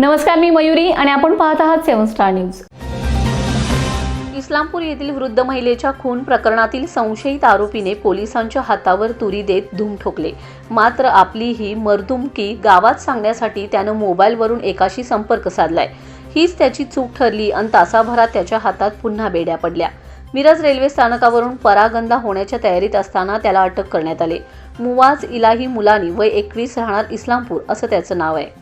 नमस्कार मी मयुरी आणि आपण पाहत आहात सेवन स्टार न्यूज. इस्लामपूर येथील वृद्ध महिलेच्या खून प्रकरणातील संशयित आरोपीने पोलिसांच्या हातावर तुरी देत धूम ठोकले. मात्र आपली ही मर्दुमकी गावात सांगण्यासाठी त्यानं मोबाईलवरून एकाशी संपर्क साधलाय. हीच त्याची चूक ठरली आणि तासाभरात त्याच्या हातात पुन्हा बेड्या पडल्या. मिरज रेल्वे स्थानकावरून परागंदा होण्याच्या तयारीत असताना त्याला अटक करण्यात आले. मुवाज इलाही मुलानी वय एकवीस राहणार इस्लामपूर असं त्याचं नाव आहे.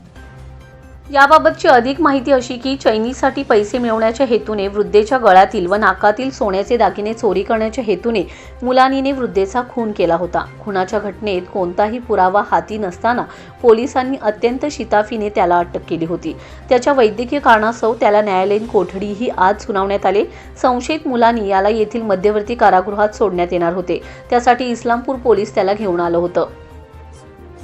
याबाबतची अधिक माहिती अशी की चैनीसाठी पैसे मिळवण्याच्या हेतूने वृद्धेच्या गळ्यातील व नाकातील सोन्याचे दागिने चोरी करण्याच्या हेतूने मुलानीने वृद्धेचा खून केला होता. खुनाच्या घटनेत कोणताही पुरावा हाती नसताना पोलिसांनी अत्यंत शिताफीने त्याला अटक केली होती. त्याच्या वैद्यकीय कारणासव त्याला न्यायालयीन कोठडीही आज सुनावण्यात आले. संशयित मुलानी याला येथील मध्यवर्ती कारागृहात सोडण्यात येणार होते. त्यासाठी इस्लामपूर पोलीस त्याला घेऊन आलं होतं.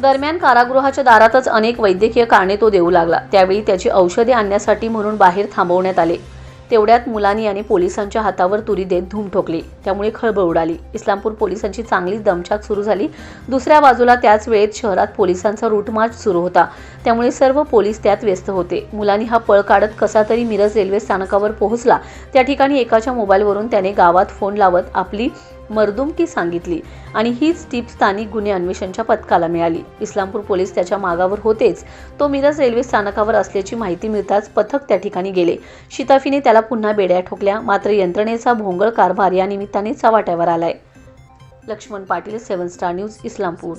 दरम्यान कारागृहाच्या दारातच अनेक वैद्यकीय कारणे तो देऊ लागला. त्यावेळी त्याची औषधे आणण्यासाठी म्हणून बाहेर थांबवण्यात आले. तेवढ्यात मुलानी आणि पोलिसांच्या हातावर तुरी देत धूम ठोकली. त्यामुळे खळबळ उडाली. इस्लामपूर पोलिसांची चांगलीच दमछाक सुरू झाली. दुसऱ्या बाजूला त्याच वेळेत शहरात पोलिसांचा रूटमार्च सुरू होता. त्यामुळे सर्व पोलीस त्यात व्यस्त होते. मुलानी हा पळ काढत कसा तरी मिरज रेल्वे स्थानकावर पोहोचला. त्या ठिकाणी एकाच्या मोबाईलवरून त्याने गावात फोन लावत आपली मर्दुमकी सांगितली. आणि हीच टीप स्थानिक गुन्हे अन्वेषणच्या पथकाला मिळाली. इस्लामपूर पोलीस त्याच्या मागावर होतेच. तो मिरज रेल्वे स्थानकावर असल्याची माहिती मिळताच पथक त्या ठिकाणी गेले. शिताफीने त्याला पुन्हा बेड्या ठोकल्या. मात्र यंत्रणेचा भोंगळ कारभार या निमित्ताने चव्हाट्यावर आलाय. Laxman Patil Seven Star News Islampur.